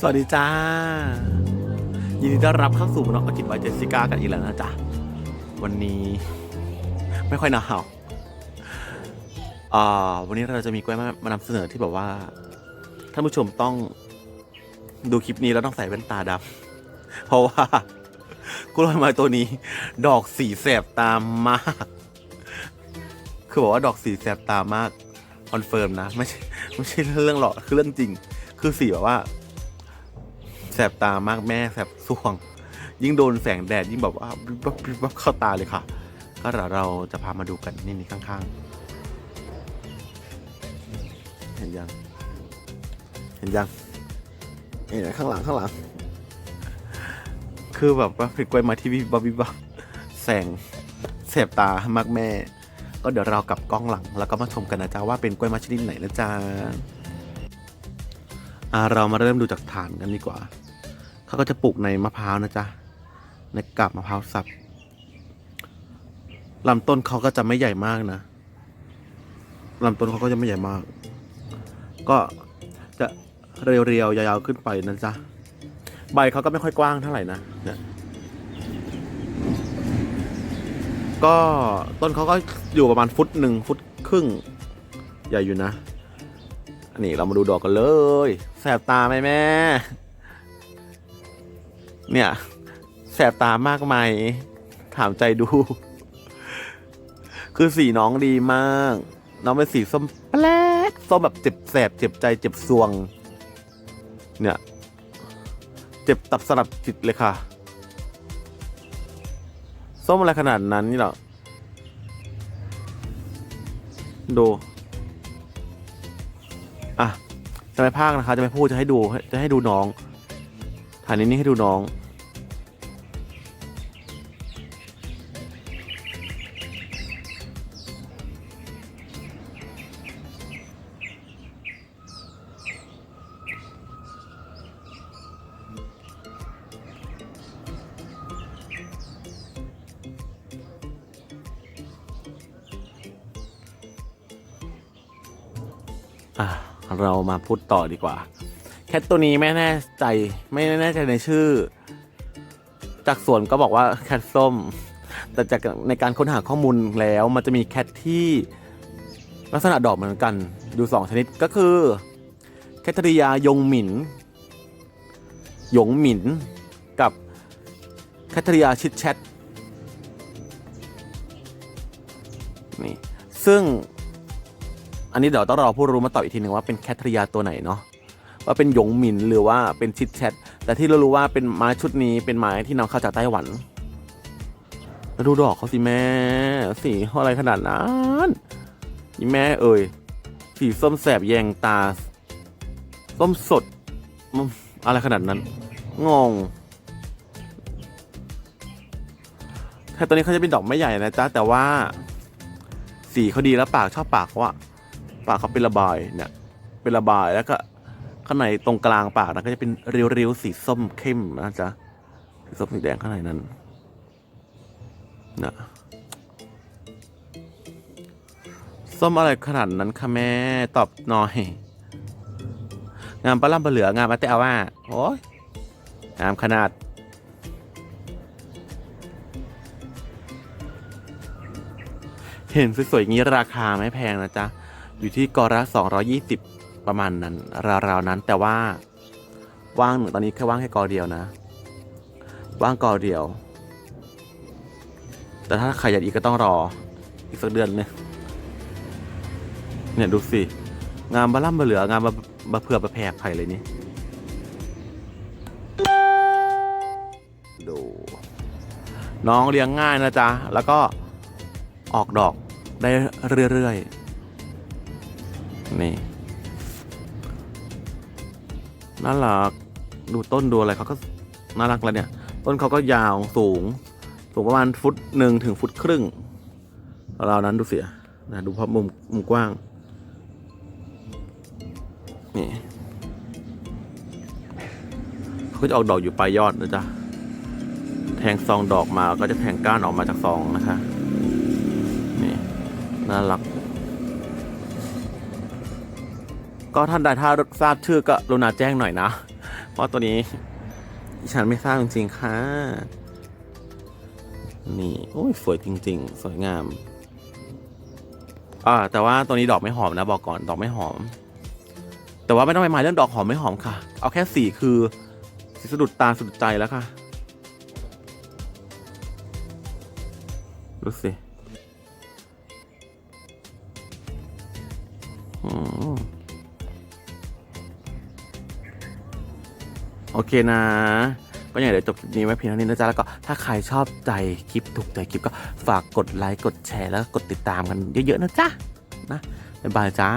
สวัสดีจ้า ยินดีต้อนรับเข้าสู่น้องอกินไวเจสสิก้ากันอีกแล้วนะจ๊ะ วันนี้ไม่ค่อยหนาวอ่าวันนี้เราจะมีกล้วยมามานำเสนอที่แบบว่าท่านผู้ชมต้องดูคลิปนี้แล้วต้องใส่แว่นตาดำเพราะว่ากล้วยไม้ตัวนี้ ดอกสีแสบตามมาก คือบอกว่าดอกสีแสบตามากคอนเฟิร์มนะ ไม่ใช่ไม่ใช่เรื่องหรอกคือเรื่องจริง คือสีแบบว่า สบตามากแม่แสบสวง ยิ่งโดนแสงแดดยิ่งแบบว่าวิบวับวิบวับเข้าตาเลยค่ะ ก็เดี๋ยวเราจะพามาดูกันนี่นี่ข้างๆ เห็นยัง เห็นยังเห็นข้างหลังข้างหลัง คือแบบว่าผลิตกล้วยมาที่วิบวับวิบวับแสงแสบตามากแม่ ก็เดี๋ยวเรากลับกล้องหลัง แล้วก็มาชมกันนะจ๊ะว่าเป็นกล้วยไม้ชนิดไหนนะจ๊ะเรามาเริ่มดูจากฐานกันดีกว่า เขาก็จะปลูกในมะพร้าวนะจ๊ะ ในกาบมะพร้าวสับลำต้นเขาก็จะไม่ใหญ่มากนะลำต้นเขาก็จะไม่ใหญ่มาก ก็จะเรียวๆยาวๆขึ้นไปนะจ๊ะ ใบเขาก็ไม่ค่อยกว้างเท่าไหร่นะเนี่ยก็ต้นเขาก็อยู่ประมาณฟุตหนึ่งฟุตครึ่ง ใหญ่อยู่นะอันนี้เรามาดูดอกกันเลย แสบตาไหมแม่ เนี่ยแสบตามากไหมถามใจดู คือสีน้องดีมาก น้องเป็นสีส้มแปลกส้มแบบเจ็บแสบเจ็บใจเจ็บซวง เนี่ย เจ็บตับสลับจิตเลยค่ะ ส้มอะไรขนาดนั้นนี่หรอดู อะ จะไม่พากนะคะ จะไม่พูดจะให้ดู จะให้ดูน้อง ถ่ายนี้นี่ให้ดูน้อง อะ เรามาพูดต่อดีกว่า แคทตัวนี้ไม่แน่ใจไม่แน่ใจในชื่อ จากส่วนก็บอกว่าแคทส้ม แต่จากในการค้นหาข้อมูลแล้วมันจะมีแคทที่ลักษณะดอกเหมือนกันอยู่สองชนิดก็คือแคทริยายงหมินหยงหมินกับแคทริยาชิดแชทนี่ซึ่งอันนี้เดี๋ยวต้องรอผู้รู้มาตอบอีกทีหนึ่งว่าเป็นแคทริยาตัวไหนเนาะ ว่าเป็นหยงหมินหรือว่าเป็นชิดแชทแต่ที่เรารู้ว่าเป็นไม้ชุดนี้เป็นไม้ที่นำเข้าจากไต้หวันแล้วดูดอกเขาสิแม่สีอะไรขนาดนั้นนี่แม่เอ่ยสีส้มแสบแยงตาส้มสดอะไรขนาดนั้นงงแค่ตัวนี้เขาจะเป็นดอกไม่ใหญ่นะจ๊ะแต่ว่า สีเขาดีแล้วปากชอบปากเขาอะปากเขาเป็นระบายเนี่ย เป็นระบายแล้วก็ ข้างในตรงกลางปากนะก็จะเป็นเรียวๆสีส้มเข้มนะจ๊ะสีส้มสีแดงข้างในนั้นนะส้มอะไรขนาดนั้นคะแม่ตอบหน่อย งามปลาล่ำปลาเหลืองามมาแต่าว่าโอ้ยงามขนาด เห็นสวยๆอย่างนี้ราคาไม่แพงนะจ๊ะ อยู่ที่กอละ220 ประมาณนั้น ราวๆนั้นแต่ว่าว่างหนึ่งตอนนี้แค่ว่างแค่กอเดียวนะ ว่างกอเดียว แต่ถ้าใครอยากอีกก็ต้องรอ อีกสักเดือนนึงเนี่ยดูสิ งามบะล่ำบะเหลืองามบะบะเผื่อบะแพรกไผ่เลยนี่ดูน้องเลี้ยงง่ายนะจ๊ะ แล้วก็ออกดอกได้เรื่อยๆ นี่ น่ารัก ดูต้นดูอะไรเขาก็น่ารักแล้วเนี่ย ต้นเขาก็ยาวสูง สูงประมาณฟุตหนึ่งถึงฟุตครึ่งเรานั้นดูเสียนะดูภาพมุมมุมกว้าง นี่เขาจะออกดอกอยู่ปลายยอดนะจ๊ะ แทงซองดอกมาก็จะแทงก้านออกมาจากซองนะคะ นี่ น่ารัก ก็ท่านใดถ้าทราบชื่อก็รุณาแจ้งหน่อยนะ เพราะตัวนี้ ฉันไม่ทราบจริงๆค่ะ นี่โอ้ยสวยจริง ๆ สวยงามอ่าแต่ว่าตัวนี้ดอกไม่หอมนะ บอกก่อนดอกไม่หอม แต่ว่าไม่ต้องไปหมายเรื่องดอกหอมไม่หอมค่ะ เอาแค่สีคือสีสะดุดตาสะดุดใจแล้วค่ะดูสิ โอเคนะ ก็อย่างเดี๋ยวจบคลิปนี้ไว้เพียงเท่านี้นะจ๊ะ แล้วก็ถ้าใครชอบใจคลิปถูกใจคลิปก็ฝากกดไลค์ กดแชร์ แล้วก็กดติดตามกันเยอะๆนะจ๊ะ นะ บ๊ายบายจ้า